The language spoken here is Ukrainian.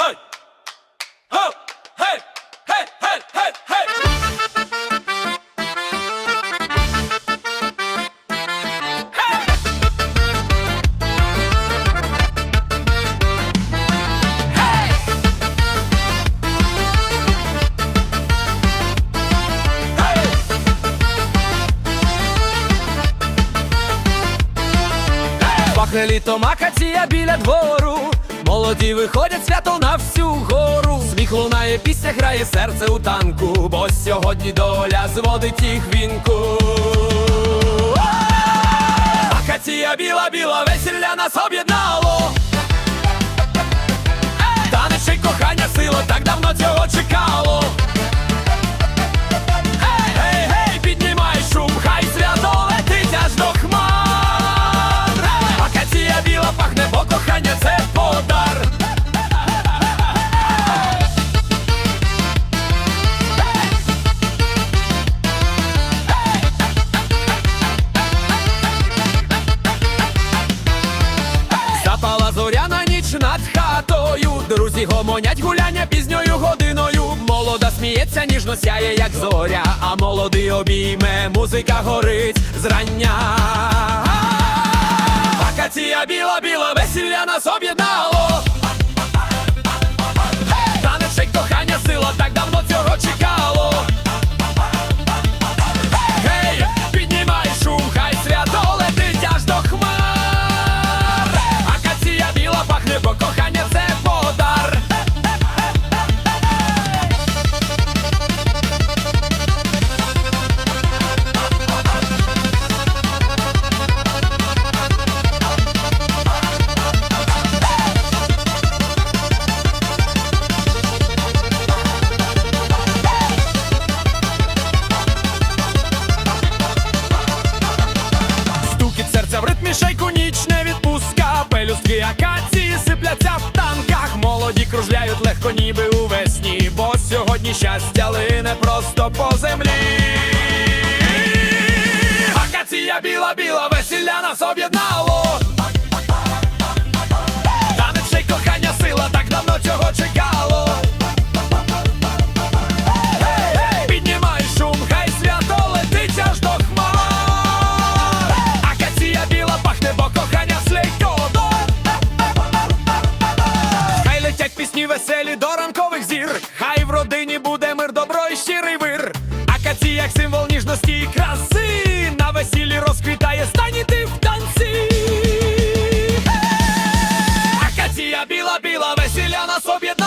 Hey! Ho! Hey! Hey! Hey! Hey! Hey! Пахне літом акація біля двору. Молоді виходять свято на всю гору. Сміх лунає, пісня грає серце у танку, бо сьогодні доля зводить їх вінку. Акація біла, біла, весілля нас об'єднало. Над хатою. Друзі гомонять гуляння пізньою годиною. Молода сміється, ніжно сяє, як зоря, а молодий обійме, музика горить зрання. Акація біла, біла, весілля нас об'єднало. Акації в танках. Молоді кружляють легко, ніби у весні. Бо сьогодні щастя лине просто по землі. Акація біла, біла, весілля нас об'єднало. веселі до ранкових зір. Хай в родині буде мир, добро і щирий вир. Акаці, як символ ніжності і краси. На весіллі розквітає стані ти в танці. Е! Акація біла, біла, весілля нас об'єднає